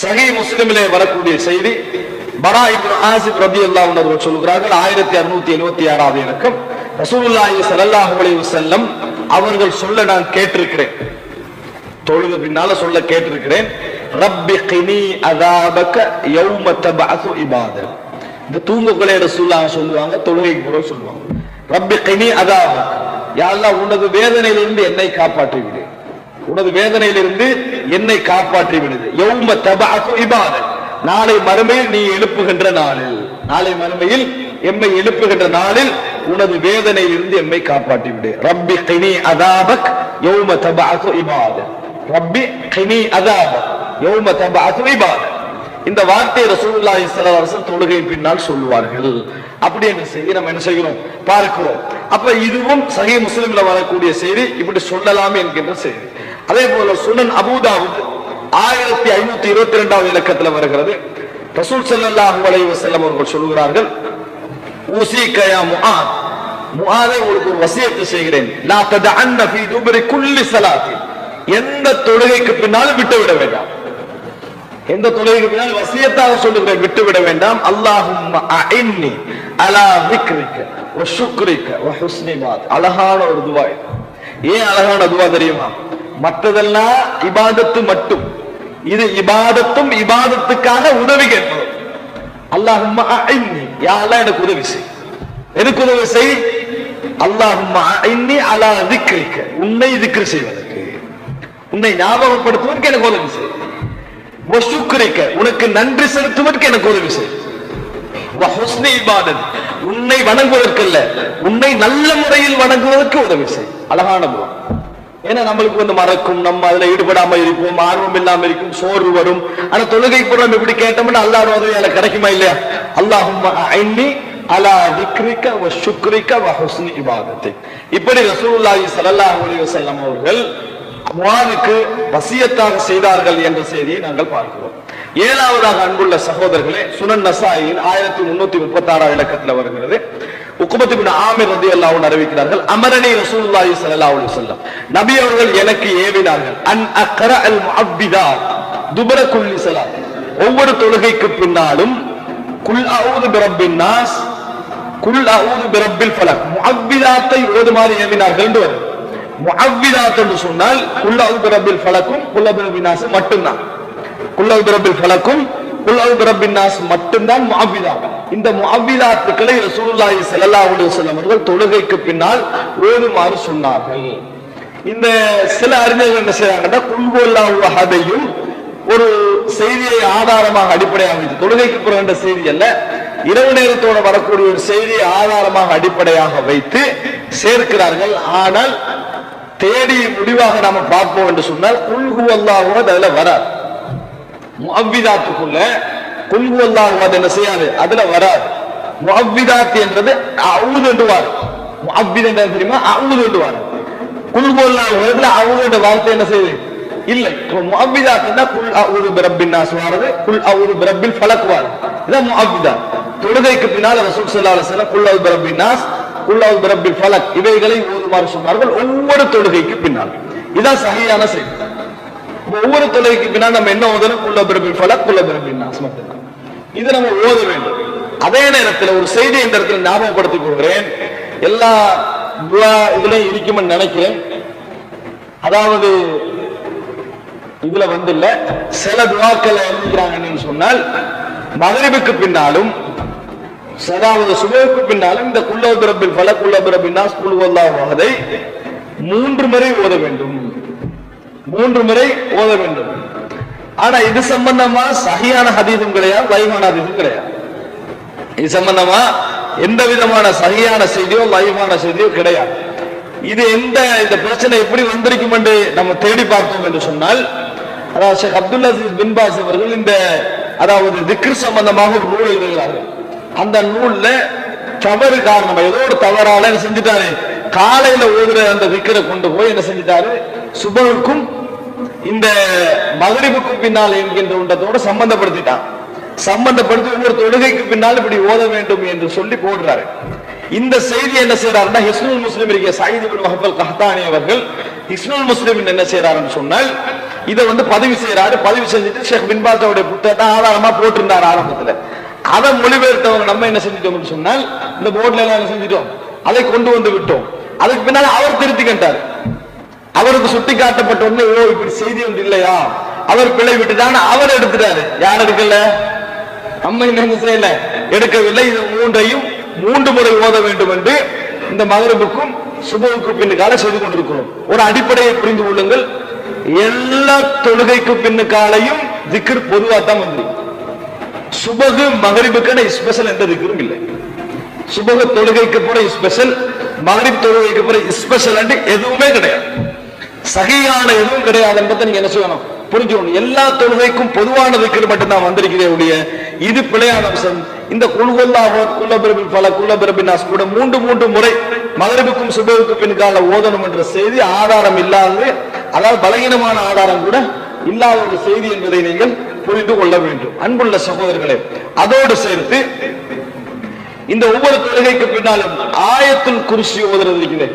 சகி முஸ்லிமிலே வரக்கூடிய செய்தி பரா இப்னு ஆசிப் ரபி அன்ஹு அவர்கள் சொல்கிறார்கள் ஆயிரத்தி அறுநூத்தி எழுபத்தி ஆறாவது இலக்கம். ரசூலுல்லாஹி ஸல்லல்லாஹு அலைஹி வஸல்லம் அவர்கள் சொல்ல நான் கேட்டிருக்கிறேன். தொழுது பின்னால சொல்ல கேட்டிருக்கிறேன். ரப்பி கினி அதாபக யௌம தபஅது இபாத இந்த தூங்கக்குள்ளே ரசூலுல்லாஹ் சொல்லுவாங்க தொழுகைக்கு கூட சொல்லுவாங்க. ரப்பி கனி அதாபக யாரெல்லாம் உனது வேதனையிலிருந்து என்னை காப்பாற்றி விடு. உனது வேதனையிலிருந்து என்னை காப்பாற்றி விடுது. எவ்வளவு தபஅது இபாத நாளை மறுமையில் நீ எழுப்புகின்ற நாளில் நாளை மறுமையில் எம்மை எழுப்புகின்ற நாளில் உனது வேதனையிலிருந்து எம்மை காப்பாற்றி விடு. ரப்பி கினி அதாபக் யௌம தபாசு இபாத ரப்பி கினி அதாபக் யௌம தபாசு இபாத இந்த வார்த்தையை ரசூலுல்லாஹி ஸல்லல்லாஹு அலைஹி வஸல்லம் பின்னால் சொல்லுவார்கள். அப்படி என்று செய்தி? நம்ம என்ன செய்கிறோம்? பார்க்கிறோம். அப்ப இதுவும் சஹீஹ் முஸ்லிம்ல வரக்கூடிய செய்தி இப்படி சொல்லலாமே என்கின்ற செய்தி. அதே போல சுனன் அபூதாவுத் ஆயிரத்தி ஐநூத்தி இருபத்தி இரண்டாவது இலக்கத்துல வருகிறது. ரசூல் ஸல்லல்லாஹு அலைஹி வஸல்லம் அவர்கள் சொல்லுகிறார்கள் ஊசிக யா முஆத். முஆதை உங்களுக்கு ஒரு வசியத்தை செய்கிறேன். லா ததஅன்ன ஃபீ துபரி குல்லி ஸலாத்தி எந்த தொழுகைக்கு பின்னாலும் விட்டு விட வேண்டாம். எந்த தொழுகைக்கு பின்னால் வசியத்தாக சொல்லுங்கள் விட்டுவிட வேண்டாம். அல்லாஹும் அஇன்னி அலா விக்ரிக்க வ ஷுக்ரிக்க வ ஹுஸ்னி அழகான ஒரு துவா ஏன் அழகான துவா தெரியுமா? மற்றதெல்லாம் இபாதத்து மட்டும். இது இபாதத்தும் இபாதத்துக்காக உதவி கேட்பது. அல்லாஹும் அஇன்னி. யா அல்லாஹ் எனக்கு உதவி செய்? எனக்கு உதவி செய்? அல்லாஹும் அஇன்னி அலா விக்ரிக்க உன்னை விக்ரி செய்வதற்கு. உன்னை ஞாபகப்படுத்துவதற்கு எனக்கு உதவி செய். வசுக்குரிக்க உனக்கு நன்றி செலுத்துவதற்கு எனக்கு உதவி செய். வஹுஸ்னி இபாதத் உன்னை வணங்குவதற்கல்ல உன்னை நல்ல முறையில் வணங்குவதற்கு உதவி செய். அழகான துவா ஏன்னா நம்மளுக்கு வந்து மறக்கும் நம்ம அதுல ஈடுபடாம இருப்போம் ஆர்வம் இல்லாம இருக்கும் சோர்வு வரும். ஆனா தொழுகை புறம் இப்படி கேட்டோம்னா அல்லாஹ் உதவி அதுல கிடைக்குமா இல்லையா? அல்லாஹும் ஐன்னி அலா விக்ரிக்க வ சுக்ரிக்க வ ஹுஸ்னி இபாதத்தை. இப்படி ரசூலுல்லாஹி ஸல்லல்லாஹு அலைஹி வஸல்லம் அவர்கள் முஆதுக்கு வசியத்தாக செய்தார்கள் என்ற செய்தியை நாங்கள் பார்க்கிறோம். ஏழாவதாக அன்புள்ள சகோதரர்களே சுனன் நசாயின் ஆயிரத்தி முன்னூத்தி முப்பத்தி ஆறாம் இலக்கத்தில் வருகிறது. உக்குமத்து பின் ஆமிர் ரதி அல்லாஹ் அறிவிக்கிறார்கள் அமரணி ரசூல்லாஹி ஸல்லல்லாஹு அலைஹி வஸல்லம். நபி அவர்கள் எனக்கு ஏவினார்கள் அன் அக்ர அல் முஅப்பிதா துபர குல்லி ஸலாத் ஒவ்வொரு தொழுகைக்கு பின்னாலும் குல் அஊது பிரப்பின் நாஸ் குல் அஊது பிரப்பில் ஃபலக். முஅவ்விதாத்தை ஓதுமாறு ஏவினார்கள் என்று வருகிறது முஅவ்விதாத் என்று சொன்னால் குல்லவு பிரபில் ஃபலக்கும் குல்லபுல் வினாஸ் மட்டும்தான். குல்லவு பிரபில் ஃபலக்கும் குல்லவு பிரபின் நாஸ் மட்டும்தான் முஅவ்விதாத். இந்த முஅவ்விதாத்துக்களை ரசூலுல்லாஹி ஸல்லல்லாஹு அலைஹி வஸல்லம் அவர்கள் தொழுகைக்கு பின்னால் ஓதுமாறு சொன்னார்கள். இந்த சில அறிஞர்கள் என்ன செய்றாங்கன்னா குல்வல்லா உஹதையும் ஒரு செய்தியை ஆதாரமாக அடிப்படையாக வைத்து தொழுகைக்கு பிறகு என்ற செய்தி அல்ல இரவு நேரத்தோட வரக்கூடிய ஒரு செய்தியை ஆதாரமாக அடிப்படையாக வைத்து சேர்க்கிறார்கள். ஆனால் தேடி முடிவாக நாம பார்ப்போம் என்று சொன்னால் குல்கு அல்லாஹுவத் அதுல வராது. முஅவ்விதாத்துக்குள்ள குல்கு அல்லாஹுவத் என்ன செய்யாது? அதுல வராது. முஅவ்விதாத் என்றது அவுது என்று வாரும் முஅவ்வித் தெரியுமா? அவுது என்று வாரும் குல்கு அல்லாஹுவதுல அவுது என்ற வார்த்தை என்ன செய்யுது? இல்லை. முஅவ்விதாத் குல் அவுது பிரப்பின் நாஸ் வாரது குல் அவுது பிரப்பில் ஃபலக் வாரது இதான் முஅவ்விதாத் தொழுகைக்கு பின்னால் ரசூல் சல்லா அலுவலம் குல் அவுது பிரப்பின் நாஸ் குல்லாவு பிரபி பலக் இவைகளை ஓதுமாறு சொன்னார்கள். ஒவ்வொரு தொழுகைக்கு பின்னால். இதான் சரியான செய்தி. ஒவ்வொரு தொழுகைக்கு பின்னால் நம்ம என்ன ஓதணும்? உள்ள பிரபி பலக் உள்ள பிரபி மட்டும்தான் இது நம்ம ஓத வேண்டும். அதே நேரத்தில் ஒரு செய்தி இந்த இடத்துல ஞாபகப்படுத்திக் கொள்கிறேன். எல்லா துவா இதுலயும் இருக்கும்னு நினைக்கிறேன். அதாவது இதுல வந்து இல்ல சில துவாக்கள் எழுதிக்கிறாங்கன்னு சொன்னால் மகரிபுக்கு பின்னாலும் சதாவது சுபைக்கு பின்னாலும் இந்த குல்லபிரபில் பல குல்லபிரபின்னா குழுவல்லா வகதை மூன்று முறை ஓத வேண்டும். மூன்று முறை ஓத வேண்டும். ஆனா இது சம்பந்தமா சகியான ஹதீதும் கிடையாது லைவான ஹதீதும் கிடையாது இது சம்பந்தமா எந்த விதமான சகியான செய்தியோ லைவான செய்தியோ கிடையாது. இது எந்த இந்த பிரச்சனை எப்படி வந்திருக்கும் என்று நம்ம தேடி பார்த்தோம் என்று சொன்னால் அதாவது Sheikh Abdul Aziz bin Baz அவர்கள் இந்த அதாவது திக்ரு சம்பந்தமாக ஒரு நூல் எழுதுகிறார்கள். அந்த நூல்ல தவறு காரணமா. ஏதோ ஒரு தவறால என்ன செஞ்சுட்டாரு? காலையில ஓதுற அந்த விக்கரை கொண்டு போய் என்ன செஞ்சுட்டாரு? சுபனுக்கும் இந்த மகரிபுக்கும் பின்னால் என்கின்ற உண்டத்தோட சம்பந்தப்படுத்திட்டான். சம்பந்தப்படுத்தி ஒவ்வொரு தொழுகைக்கு பின்னால் இப்படி ஓத வேண்டும் என்று சொல்லி போடுறாரு. இந்த செய்தி என்ன செய்யறாருன்னா ஹிஸ்னுல் முஸ்லிம் இருக்கிற சாயித் பின் வஹபல் கஹ்தானி அவர்கள் ஹிஸ்னுல் முஸ்லிம் என்ன செய்யறாருன்னு சொன்னால் இதை வந்து பதிவு செய்யறாரு பதிவு செஞ்சுட்டு ஷேக் பின் புத்தகத்தை ஆதாரமா போட்டிருந்தார் ஆரம்பத்துல. அதை மொழிபெயர்த்தவங்க நம்ம என்ன செஞ்சிட்டோம்னு சொன்னால் இந்த போர்ட்ல எல்லாம் என்ன செஞ்சிட்டோம்? அதை கொண்டு வந்து விட்டோம். அதுக்கு பின்னால் அவர் திருத்திக்கிட்டார் அவருக்கு சுட்டி காட்டப்பட்ட உடனே ஓ இப்படி செய்தி ஒன்று இல்லையா? அவர் பிழை விட்டுட்டான்னு அவர் எடுத்துட்டாரு. யார் எடுக்கல? நம்ம என்ன செய்யல. எடுக்கவில்லை. இது மூன்றையும் மூன்று முறை ஓத வேண்டும் என்று இந்த மகரபுக்கும் சுபவுக்கு பின்னுக்கால செய்து கொண்டிருக்கிறோம். ஒரு அடிப்படையை புரிந்து கொள்ளுங்கள். எல்லா தொழுகைக்கு பின்னுக்காலையும் திக்ர் பொதுவாக தான் வந்து சுபகு மகரிபுக்கான ஸ்பெஷல் எந்த திக்ரும் இல்லை. சுபக தொழுகைக்கு போற ஸ்பெஷல் மகரிப் தொழுகைக்கு போற ஸ்பெஷல் எதுவுமே கிடையாது. சகையான எதுவும் கிடையாது என்பதை நீங்க என்ன செய்யணும்? புரிஞ்சுக்கணும். எல்லா தொழுகைக்கும் பொதுவான திக்ர் மட்டும்தான் வந்திருக்கிறே ஒழிய இது பிழையான அம்சம். இந்த குழுவல்லாக குள்ளபிரபின் பல குள்ளபிரபின் கூட மூன்று மூன்று முறை மகரிபுக்கும் சுபவுக்கும் பின்கால ஓதணும் என்ற செய்தி ஆதாரம் இல்லாதது அதாவது பலகீனமான ஆதாரம் கூட இல்லாத ஒரு செய்தி என்பதை நீங்கள் புரிந்து கொள்ள வேண்டும். அன்புள்ள சகோதரர்களே அதோடு சேர்த்து இந்த ஒவ்வொரு தொழுகைக்கு பின்னாலும் ஆயத்தில் குறிசி ஓதுறது இருக்குது.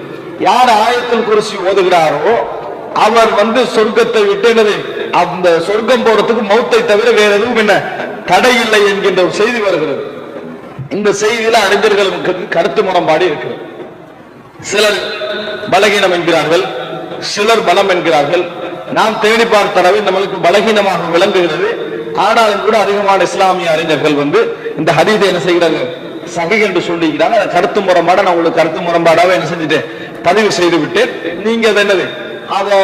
யார் ஆயத்தில் குறிசி ஓதுகிறாரோ அவர் வந்து சொர்க்கத்தை விட்டு அந்த சொர்க்கம் போறதுக்கு மௌத்தை தவிர வேற எதுவும் என்ன? தடை இல்லை என்கின்ற ஒரு செய்தி வருகிறது. இந்த செய்தியில அறிஞர்களுக்கு கருத்து முரண்பாடு இருக்கிறது. சிலர் பலகீனம் என்கிறார்கள் சிலர் பலம் என்கிறார்கள் நாம் தேடி பார்த்த அளவில் நம்மளுக்கு பலகீனமாக விளங்குகிறது. ஆனாலும் கூட அதிகமான இஸ்லாமிய அறிஞர்கள் வந்து இந்த ஹதீதை என்ன செய்கிறாங்க? சகை என்று சொல்லிக்கிறாங்க. அதை கருத்து முரம்பாட நான் உங்களுக்கு கருத்து முரம்பாடாவே என்ன செஞ்சுட்டேன். பதிவு செய்து விட்டேன் நீங்க அது என்னது? அதை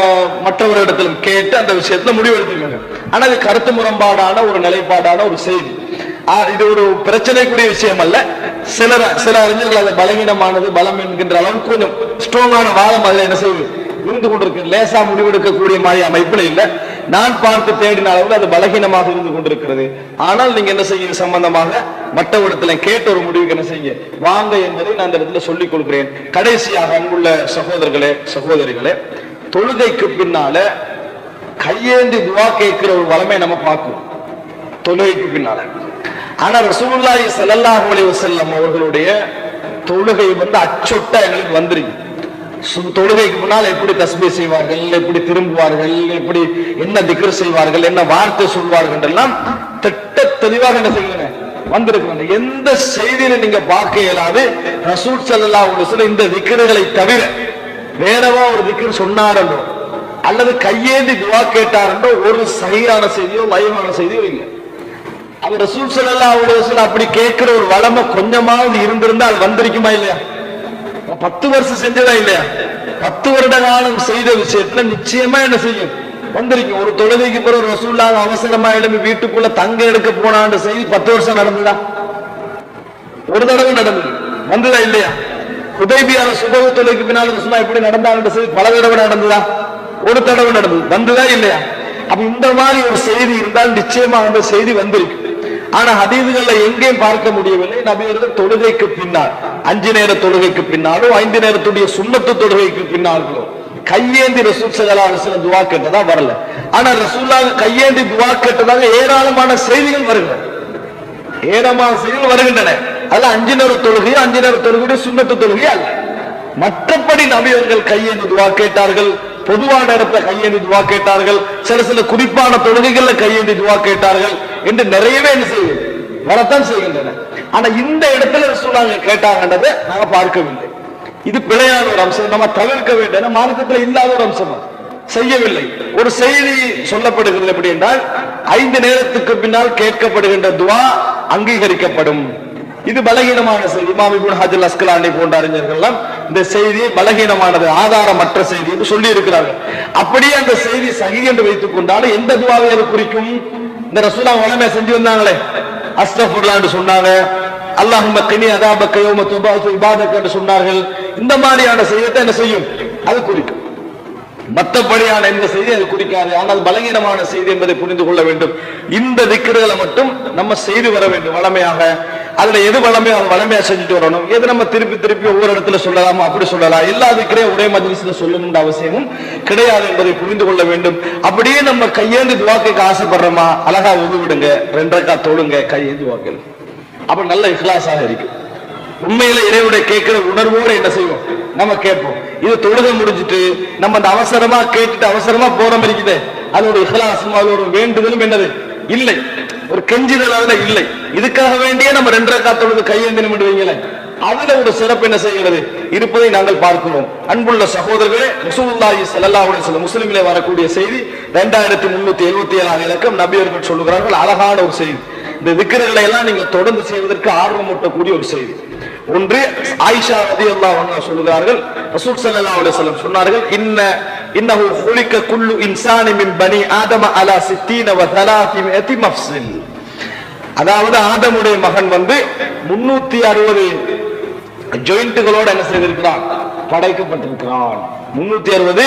மற்றவரிடத்திலும் கேட்டு அந்த விஷயத்துல முடிவெடுத்துக்கோங்க ஆனா அது கருத்து முரண்பாடான ஒரு நிலைப்பாடான ஒரு செய்தி. ஆ, இது ஒரு பிரச்சனைக்குரிய விஷயம் அல்ல. சில சில அறிஞர்கள் அது பலவீனமானது பலம் என்கின்ற அளவுக்கு கொஞ்சம் ஸ்ட்ராங்கான வாதம் அதுல என்ன செய்யுது? இருந்து கொண்டிருக்கு லேசா முடிவெடுக்கக்கூடிய மாதிரி அமைப்புல இல்ல. நான் பார்த்து தேடின அளவில் அது பலகீனமாக இருந்து கொண்டிருக்கிறது. ஆனால் நீங்க என்ன செய்ய சம்பந்தமாக சம்பந்தமாக மற்றவரிடத்துல கேட்ட ஒரு முடிவுக்கு என்ன செய்ய வாங்க என்பதை நான் இந்த இடத்துல சொல்லிக் கொள்கிறேன். கடைசியாக அன்புள்ள சகோதரர்களே சகோதரிகளே தொழுகைக்கு பின்னால கையேந்தி துவா கேட்கிற ஒரு வளமை நம்ம பார்க்கும். தொழுகைக்கு பின்னால. ஆனா ரசூல்லாய் செல்லல்லாஹ் செல்லம் அவர்களுடைய தொழுகை வந்து அச்சொட்டா எங்களுக்கு வந்துருக்கு தொழுகைக்கு முன்னால் எப்படி தஸ்மி செய்வார்கள் எப்படி திரும்புவார்கள் எப்படி என்ன திக்கர் செய்வார்கள் என்ன வார்த்தை சொல்வார்கள் எல்லாம் திட்ட தெளிவாக என்ன செய்கிறேன் வந்திருக்கிறாங்க. எந்த செய்தியில நீங்க பார்க்க இயலாது. ரசூல் செல்லா ஒரு சில இந்த திக்ருகளை தவிர வேறவா ஒரு திக்ர் சொன்னாரோ அல்லது கையேந்தி துவா கேட்டாரோ ஒரு சரியான செய்தியோ லயமான செய்தியோ இல்லை. அவர் ரசூல் செல்லா ஒரு அப்படி கேட்கிற ஒரு வளமை கொஞ்சமாவது இருந்திருந்தால் வந்திருக்குமா இல்லையா? பத்து வருஷம் செஞ்சதா இல்லையா? பத்து வருட காலம் செய்த விஷயத்துல நிச்சயமா என்ன செய்யும்? வந்திருக்கும். ஒரு தொழுகைக்கு பிறகு ரசூல்லா அவசரமா எழுப்பி வீட்டுக்குள்ள தங்க எடுக்க போனான்ற செய்தி பத்து வருஷம் நடந்ததா? ஒரு தடவை நடந்தது. வந்ததா இல்லையா? உதவியான சுபக தொழுகைக்கு பின்னால் ரசூலா எப்படி நடந்தாங்கன்ற செய்தி பல தடவை நடந்ததா? ஒரு தடவை நடந்தது. வந்ததா இல்லையா? அப்ப இந்த மாதிரி ஒரு செய்தி இருந்தால் நிச்சயமா அந்த செய்தி வந்திருக்கு. ஆனா ஹதீதுகள்ல எங்கேயும் பார்க்க முடியவில்லை. நபியர்கள் தொழுகைக்கு பின்னால். அஞ்சு நேர தொழுகைக்கு பின்னாலோ ஐந்து நேரத்துடைய சுண்ணத்து தொழுகைக்கு பின்னாலோ கையேந்தி ரசூல் சகலான துவா கேட்டதா வரல. ஆனா ரசூல்லாக கையேந்தி துவா கேட்டதாக ஏராளமான செய்திகள் வருகிறது ஏராளமான செய்திகள் வருகின்றன. அதுல அஞ்சு நேர தொழுகை அஞ்சு நேர தொழுகையுடைய சுண்ணத்து தொழுகையும் அல்ல. மற்றபடி நபியர்கள் கையேந்தி துவா கேட்டார்கள் பொதுவான இடத்துல கையேந்தி துவா கேட்டார்கள் சில சில குறிப்பான தொழுகைகள்ல கையேந்தி துவா கேட்டார்கள் என்று நிறையவே என்ன செய்வது? வரத்தான் செய்கின்றன. ஆனா இந்த இடத்துல சொல்லாங்க கேட்டாங்கன்றதை நாங்க பார்க்கவில்லை. இது பிழையான ஒரு அம்சம். நம்ம தவிர்க்க வேண்டும். மார்க்கத்தில் இல்லாத ஒரு அம்சம் செய்யவில்லை. ஒரு செய்தி சொல்லப்படுகிறது எப்படி என்றால் ஐந்து நேரத்துக்கு பின்னால் கேட்கப்படுகின்ற துவா அங்கீகரிக்கப்படும். இது பலகீனமான செய்தி. இமாம் இப்னு அஸ்கலானி போன்ற அறிஞர்கள் எல்லாம் இந்த செய்தி பலகீனமானது ஆதாரமற்ற செய்தி என்று சொல்லி இருக்கிறார்கள் அப்படியே அந்த செய்தி சகி என்று வைத்துக் கொண்டாலும் எந்த துவாவை அது குறிக்கும்? இந்த ரசூலா உலமே செஞ்சு வந்தாங்களே. அஸ்தபுர்லா என்று சொன்னாங்க. அல்லாஹும் கினி அதாபக்க யௌம துபாசு இபாதக் என்று சொன்னார்கள். இந்த மாதிரியான செய்யத்தை என்ன செய்யும்? அது குறிக்கும். மற்றபடியான இந்த செய்தி அது குறிக்காது. ஆனால் பலகீனமான செய்தி என்பதை புரிந்து கொள்ள வேண்டும். இந்த திக்கர்களை மட்டும் நம்ம செய்து வர வேண்டும் வளமையாக. அதுல எது வளமையோ வளமையா செஞ்சுட்டு வரணும். எது நம்ம திருப்பி திருப்பி ஒவ்வொரு இடத்துல சொல்லலாமா அப்படி சொல்லலாம். எல்லா திக்கரையும் ஒரே மஜ்லிஸ்ல சொல்லணும்ன்ற அவசியமும் கிடையாது என்பதை புரிந்து கொள்ள வேண்டும். அப்படியே நம்ம கையேந்து துவாக்கைக்கு ஆசைப்படுறோமா? அழகா ஒது விடுங்க ரெண்டரைக்கா தொழுங்க கையேந்து வாக்கல் அப்ப நல்ல இஹ்லாஸாக இருக்கு. உண்மையில இறைவுடைய கேட்கிற உணர்வோட என்ன செய்வோம்? நம்ம கேட்போம். இது தொழுக முடிஞ்சிட்டு நம்ம அந்த அவசரமா கேட்டுட்டு அவசரமா போற மாதிரி இருக்குது. அதோட இஹலாசும் அதோட வேண்டுதலும் என்னது? இல்லை. ஒரு கெஞ்சுதல் அதுல இல்லை. இதுக்காக வேண்டியே நம்ம ரெண்டரை காத்தொழுது கையேந்தி நிமிடுவீங்களே. அதுல ஒரு சிறப்பு என்ன செய்கிறது? இருப்பதை நாங்கள் பார்க்கிறோம். அன்புள்ள சகோதரர்களே முசுல்லாஹி ஸல்லல்லாஹு சில முஸ்லிமிலே வரக்கூடிய செய்தி 2377 எழுபத்தி ஏழாம் இலக்கம் நபியர்கள் சொல்லுகிறார்கள் அழகான ஒரு செய்தி. இந்த விக்கிரங்களை எல்லாம் நீங்க தொடர்ந்து செய்வதற்கு ஆர்வமூட்டக்கூடிய ஒரு செய்தி. ஒன்று ஆயிஷா ரலியல்லாஹு அன்ஹா சொல்லுகிறார்கள். ரசூல் ஸல்லல்லாஹு அலைஹி வஸல்லம் சொன்னார்கள் இன்ன இன்னஹு குலிக குல்லு இன்சானி மின் பனி ஆதம அலா 60 வ 300 மஃஸில் அதாவது ஆதமுடைய மகன் வந்து முன்னூத்தி அறுபது ஜாயிண்ட்டுகளோட என்ன செய்திருக்கிறான்? படைக்கப்பட்டிருக்கிறான். முன்னூத்தி அறுபது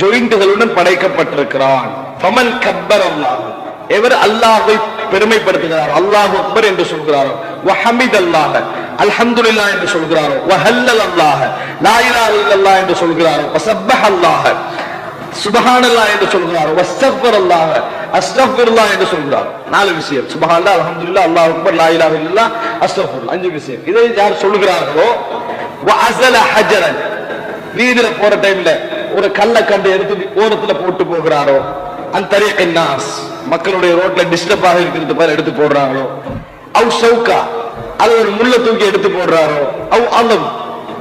ஜாயிண்ட்டுகளுடன் படைக்கப்பட்டிருக்கிறான். ஃபமன் கப்பர் அல்லாஹ். எவர் அல்லாஹை பெருமைப்படுத்துகிறார்? அல்லாஹ் அக்பர் என்று சொல்கிறாரோ? வஹமித் அல்லாஹ் அல்ஹம்துலில்லாஹ் என்று சொல்கிறாரோ? வஹல்லல் அல்லாஹ் லா இலாஹ இல்லல்லாஹ் என்று சொல்கிறாரோ? வஸப்பஹ அல்லாஹ் சுபஹானல்லாஹ் என்று சொல்கிறார்? வஸ்தக்ஃபிருல்லாஹ். அஸ்தக்ஃபிருல்லாஹ் என்று சொல்கிறார்? நாலு விஷயம். சுபஹானல்லாஹ் அல்ஹம்துலில்லாஹ் அல்லாஹ் அக்பர் லா இலாஹ இல்லல்லாஹ் அஸ்தக்ஃபிருல்லாஹ். அஞ்சு விஷயம். இதை யார் சொல்கிறார்களோ? வஅஸல ஹஜரன். வீதியில போற டைம்ல ஒரு கல்லை கண்டு எடுத்து ஓரத்துல போட்டு போகிறாரோ? அந்த நாஸ் மக்களுடைய ரோட்ல டிஸ்டர்ப் ஆக இருக்கிறது பாரு எடுத்து போடுறாங்களோ? அவு சவுக்கா அது ஒரு முள்ள தூக்கி எடுத்து போடுறாரோ? அவ் அலம்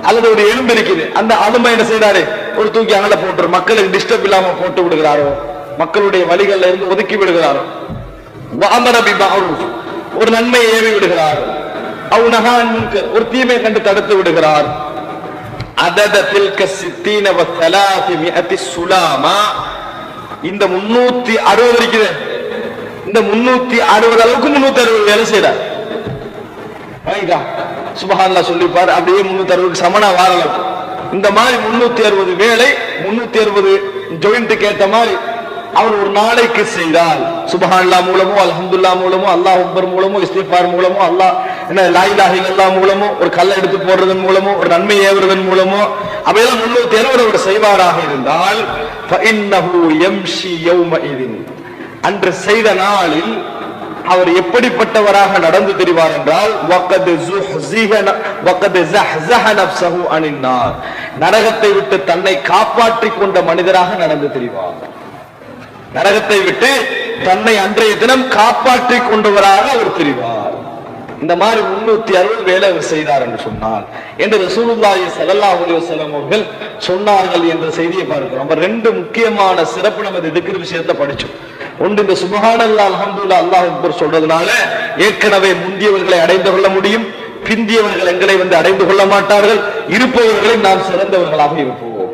அல்லது ஒரு எலும்பு இருக்குது. அந்த அலும்பை என்ன செய்யறாரு ஒரு தூக்கி அகல போட்டு மக்களுக்கு டிஸ்டர்ப் இல்லாம போட்டு விடுகிறாரோ? மக்களுடைய வழிகள்ல இருந்து ஒதுக்கி விடுகிறாரோ? ஒரு நன்மையை ஏவி விடுகிறார். ஒரு தீமை கண்டு தடுத்து விடுகிறார். சுலாமா. இந்த முன்னூத்தி அறுபது இருக்குது. இந்த முன்னூத்தி அறுபது அளவுக்கு முன்னூத்தி அறுபது வேலை செய்யறார் வாங்கிக்கா. சுபஹான்லா சொல்லிப்பார். அப்படியே முன்னூத்தி அறுபது சமனா வாரலாம் இந்த மாதிரி முன்னூத்தி அறுபது வேலை முன்னூத்தி அறுபது ஜொயிண்ட்டுக்கு ஏற்ற மாதிரி அவர் ஒரு நாளைக்கு செய்தால் சுபஹான்லா மூலமோ அலஹம்துல்லா மூலமோ அல்லாஹ் அக்பர் மூலமோ இஸ்திஃபார் மூலமோ அல்லாஹ் என்ன லாயிலாஹி அல்லா மூலமோ ஒரு கல்லை எடுத்து போடுறதன் மூலமோ ஒரு நன்மை ஏவுறதன் மூலமோ அவையெல்லாம் முன்னூத்தி அறுபது அவர் செய்வாராக இருந்தால் அன்று செய்த நாளில் அவர் எப்படிப்பட்டவராக நடந்து தெரிவார் என்றால் வக்கது நரகத்தை விட்டு தன்னை காப்பாற்றிக் கொண்ட மனிதராக நடந்து தெரிவார். நரகத்தை விட்டு தன்னை அன்றைய தினம் காப்பாற்றிக் கொண்டவராக அவர் தெரிவார். இந்த மாதிரி முன்னூத்தி அறுபது வேலை அவர் செய்தார் என்று சொன்னார் என்று ரசூலுல்லாஹி ஸல்லல்லாஹு அலைஹி அவர்கள் சொன்னார்கள் என்ற செய்தியை பார்க்கிறோம் நம்ம ரெண்டு முக்கியமான சிறப்பு நம்ம இருக்கிற விஷயத்தை படிச்சோம். ஒன்று இந்த சுபஹானல்லாஹ் அல்ஹம்துலில்லாஹ் அல்லாஹ் அக்பர் சொல்றதுனால ஏற்கனவே முந்தியவர்களை அடைந்து கொள்ள முடியும். பிந்தியவர்கள் எங்களை வந்து அடைந்து கொள்ள மாட்டார்கள். இருப்பவர்களை நாம் சிறந்தவர்களாக இருப்போம்.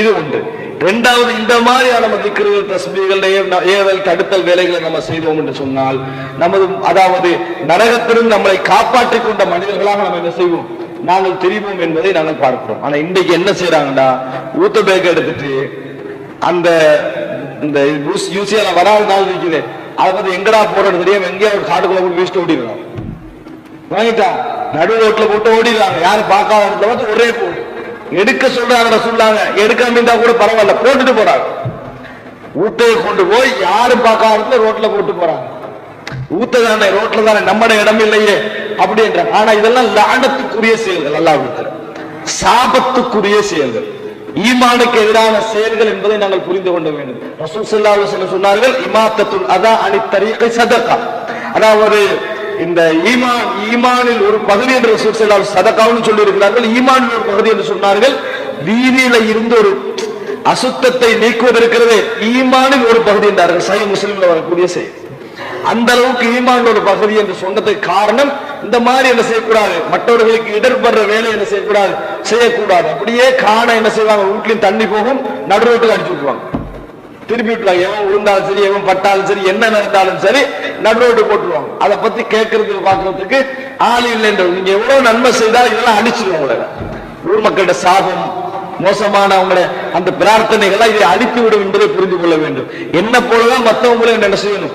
இது உண்டு. இரண்டாவது இந்த மாதிரியான நம்ம திக்ருகள் தஸ்மீகள் ஏவல் தடுத்தல் வேலைகளை நம்ம செய்தோம் என்று சொன்னால் நமது அதாவது நரகத்திலும் நம்மளை காப்பாற்றிக் கொண்ட மனிதர்களாக நம்ம என்ன செய்வோம்? நாங்கள் தெரிவோம் என்பதை நாங்கள் பார்க்கிறோம். ஆனா இன்றைக்கு என்ன செய்யறாங்கடா ஊத்த பேக் எடுத்துட்டு அந்த இந்த யூசியால வராது நாள் இருக்குது அதை வந்து எங்கடா போறது தெரியாம எங்கேயா ஒரு காட்டுக்குள்ள போட்டு வீசிட்டு ஓடிடுறோம் வாங்கிட்டா. நடு ரோட்ல போட்டு ஓடிடுறாங்க யாரும் பார்க்காத இடத்துல வந்து ஒரே போடு. எடுக்க சொல்றாங்க சொல்லாங்க எடுக்காம இருந்தா கூட பரவாயில்ல. போட்டுட்டு போறாங்க. ஊட்டையை கொண்டு போய் யாரும் பார்க்காத இடத்துல ரோட்ல போட்டு போறாங்க. ஊத்த தானே ரோட்ல தானே நம்மட இடம் இல்லையே. அப்படின்ற ஆனா இதெல்லாம் லானத்துக்குரிய செயல்கள் அல்லாவிடத்தில் சாபத்துக்குரிய செயல்கள். ஈமானுக்கு எதிரான செயல்கள் என்பதை நாங்கள் புரிந்து கொள்ள வேண்டும். ரசூல் ஸல்லல்லாஹு சொன்னார்கள் இமாத்தத்துல் அதா அணி தரீக்கை சதக்கா அதாவது இந்த ஈமான் ஈமானில் ஒரு பகுதி என்று ரசூல் ஸல்லல்லாஹு சதக்காவும் சொல்லி இருக்கிறார்கள் ஈமானில் ஒரு பகுதி என்று சொன்னார்கள். வீதியில இருந்து ஒரு அசுத்தத்தை நீக்குவதற்கிறது ஈமானில் ஒரு பகுதி என்றார்கள். சை முஸ்லிம்ல வரக்கூடிய செய்தி அந்த அளவுக்கு ஈமான் ஒரு பகுதி என்று சொன்னதுக்கு காரணம் இந்த மாதிரி என்ன செய்யக்கூடாது? மற்றவர்களுக்கு இடர்படுற வேலை என்ன செய்யக்கூடாது? செய்யக்கூடாது. அப்படியே காண என்ன செய்வாங்க? வீட்லயும் தண்ணி போகும் நடு ரோட்டுக்கு அடிச்சு விட்டுருவாங்க. திருப்பி விட்டுருவாங்க. எவன் விழுந்தாலும் சரி எவன் பட்டாலும் சரி என்ன நடந்தாலும் சரி நடு ரோட்டு போட்டுருவாங்க. அதை பத்தி கேட்கறதுக்கு பாக்குறதுக்கு ஆள் இல்லைன்ற நீங்க எவ்வளவு நன்மை செய்தாலும் இதெல்லாம் அடிச்சிருவாங்க உங்களை. ஊர் மக்கள்கிட்ட சாபம் மோசமான அவங்கள அந்த பிரார்த்தனைகளை இதை அழித்து விடும் என்பதை புரிந்து கொள்ள வேண்டும். என்ன போலதான் மற்றவங்களும் என்ன செய்யணும்?